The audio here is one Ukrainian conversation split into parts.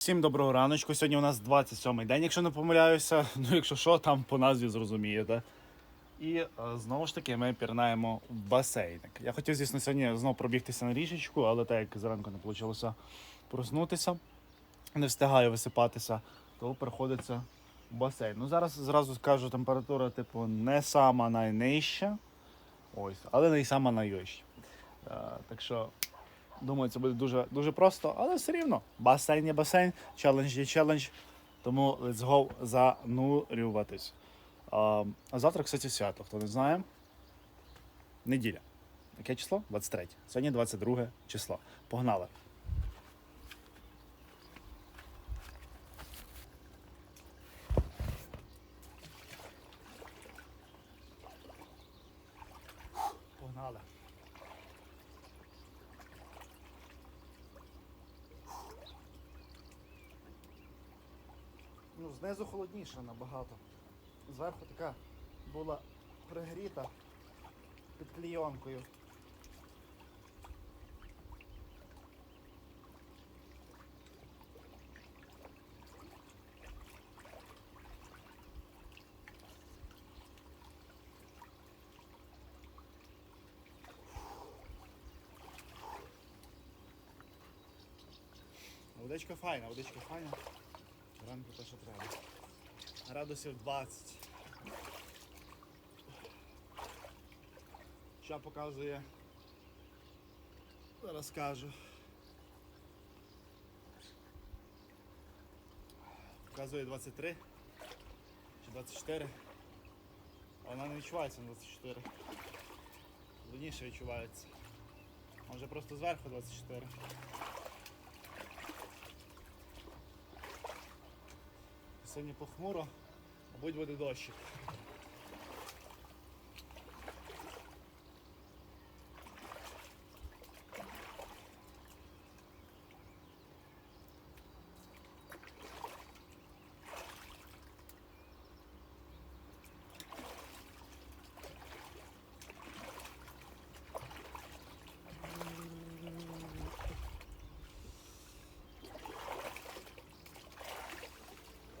Всім доброго раночку. Сьогодні у нас 27-й день, якщо не помиляюся. Ну, якщо що, там по назві зрозумієте. І е, знову ж таки ми пірнаємо в басейник. Я хотів, звісно, сьогодні знову пробігтися на річечку, але так як зранку не вийшло проснутися, не встигаю висипатися, то приходиться в басейн. Ну, зараз зразу скажу, температура, типу, не сама найнижча, ось, але не сама найвища. Е, так що Думаю, це буде дуже, дуже просто, але все рівно. Басейн є басейн, челендж є челендж. Тому let's go занурюватись. А, завтра, кстати, свято, хто не знає. Неділя. Яке число? 23. Сьогодні 22 число. Погнали. Ну, знизу холодніше набагато. Зверху така була пригріта під клійонкою. Водичка файна, водичка файна. Ранку те, що треба. Градусів 20. Що показує? Зараз скажу. Показує 23 чи 24. А вона не відчувається на 24. Луніше відчувається. Може просто зверху 24. Сьогодні похмуро, мабуть буде дощик.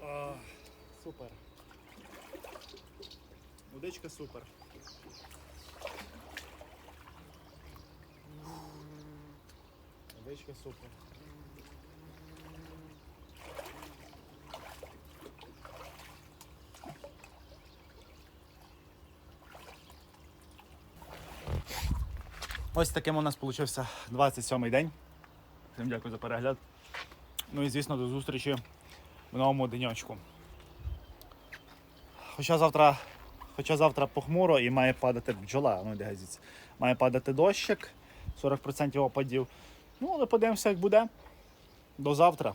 А, супер. Водичка супер. Водичка супер. Ось таким у нас вийшов 27-й день. Всім дякую за перегляд. Ну і звісно, до зустрічі в новому денечку. Хоча завтра, хоча завтра похмуро і має падати бджола, ну де. Має падати дощик, 40% опадів. Ну, але подивимося, як буде. До завтра.